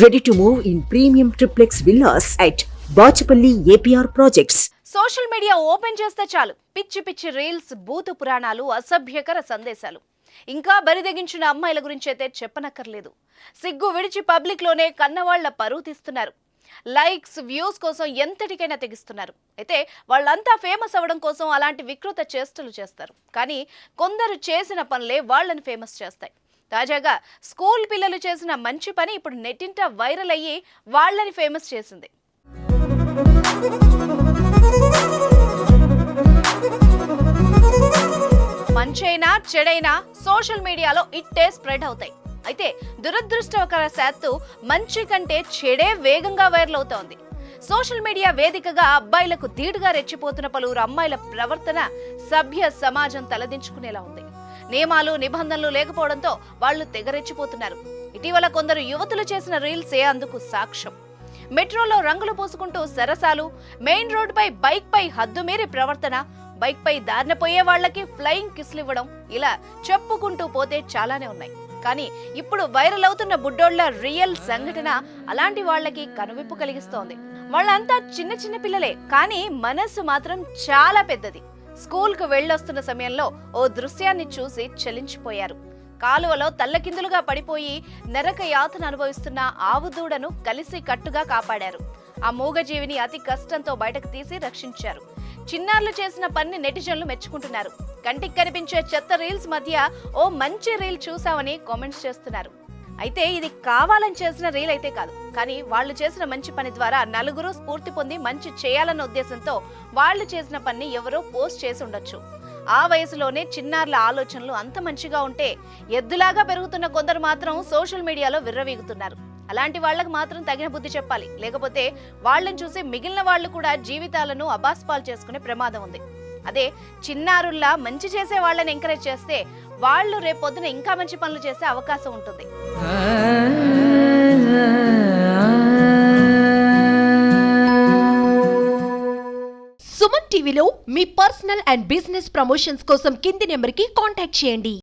Ready to move in premium triplex villas at Bachupally APR projects social media open చేస్తే చాలు. పిచ్చి పిచ్చి reels బూతు పురాణాలు అసభ్యకర సందేశాలు. ఇంకా బరిదెగించిన అమ్మాయిల గురించి అయితే చెప్పనక్కర్లేదు. సిగ్గు విడిచి పబ్లిక్లోనే కన్నవాళ్ళ పరువు తీస్తున్నారు. లైక్స్ వ్యూస్ కోసం ఎంతటికైనా తెగిస్తున్నారు. అయితే వాళ్ళంతా ఫేమస్ అవ్వడం కోసం అలాంటి వికృత చేష్టలు చేస్తారు. కానీ కొందరు చేసిన పనులే వాళ్ళని ఫేమస్ చేస్తాయి. తాజాగా స్కూల్ పిల్లలు చేసిన మంచి పని ఇప్పుడు నెట్టింట వైరల్ అయ్యి వాళ్ళని ఫేమస్ చేసింది. మంచైనా చెడైనా సోషల్ మీడియాలో ఇట్టే స్ప్రెడ్ అవుతాయి. అయితే దురదృష్టకర శాత్తు మంచి కంటే చెడే వేగంగా వైరల్ అవుతోంది. సోషల్ మీడియా వేదికగా అబ్బాయిలకు ధీటుగా రెచ్చిపోతున్న పలువురు అమ్మాయిల ప్రవర్తన సభ్య సమాజం తలదించుకునేలా ఉంది. నియమాలు నిబంధనలు లేకపోవడంతో వాళ్ళు తెగరెచ్చిపోతున్నారు. ఇటీవల కొందరు యువతులు చేసిన రీల్సే అందుకు సాక్ష్యం. మెట్రోలో రంగులు పూసుకుంటూ సరసాలు మెయిన్ రోడ్డుపై బైక్ పై హద్దుమీరి ప్రవర్తన బైక్ పై దారిన పోయే వాళ్ళకి ఫ్లయింగ్ కిస్లు ఇవ్వడం ఇలా చెప్పుకుంటూ పోతే చాలానే ఉన్నాయి. కానీ ఇప్పుడు వైరల్ అవుతున్న బుడ్డోళ్ళ రియల్ సంఘటన అలాంటి వాళ్ళకి కనువిప్పు కలిగిస్తోంది. వాళ్ళంతా చిన్న చిన్న పిల్లలే కానీ మనస్సు మాత్రం చాలా పెద్దది. స్కూల్కు వెళ్ళొస్తున్న సమయంలో ఓ దృశ్యాన్ని చూసి చలించిపోయారు. కాలువలో తల్లకిందులుగా పడిపోయి నరక యాతను అనుభవిస్తున్న ఆవు దూడను కలిసి కట్టుగా కాపాడారు. ఆ మూగజీవిని అతి కష్టంతో బయటకు తీసి రక్షించారు. చిన్నారులు చేసిన పని నెటిజన్లు మెచ్చుకుంటున్నారు. కంటికి కనిపించే చెత్త రీల్స్ మధ్య ఓ మంచి రీల్ చూసామని కామెంట్స్ చేస్తున్నారు. అయితే ఇది కావాలని చేసిన రీల్ అయితే కాదు. కానీ వాళ్ళు చేసిన మంచి పని ద్వారా నలుగురు స్ఫూర్తి పొంది మంచి చేయాలన్న ఉద్దేశంతో వాళ్ళు చేసిన పని ఎవరో పోస్ట్ చేసి ఉండొచ్చు. ఆ వయసులోనే చిన్నారుల ఆలోచనలు అంత మంచిగా ఉంటే ఎద్దులాగా పెరుగుతున్న కొందరు మాత్రం సోషల్ మీడియాలో విర్రవీగుతున్నారు. అలాంటి వాళ్ళకి మాత్రం తగిన బుద్ధి చెప్పాలి. లేకపోతే వాళ్ళని చూసి మిగిలిన వాళ్ళు కూడా జీవితాలను అబాస్పాలు చేసుకునే ప్రమాదం ఉంది. అదే చిన్నారుల్లా మంచి చేసే వాళ్ళని ఎంకరేజ్ చేస్తే వాళ్ళు రేపొద్దున ఇంకా మంచి పనులు చేసే అవకాశం ఉంటుంది. సుమన్ టీవీలో మీ పర్సనల్ అండ్ బిజినెస్ ప్రమోషన్స్ కోసం కింది నెంబర్కి కాంటాక్ట్ చేయండి.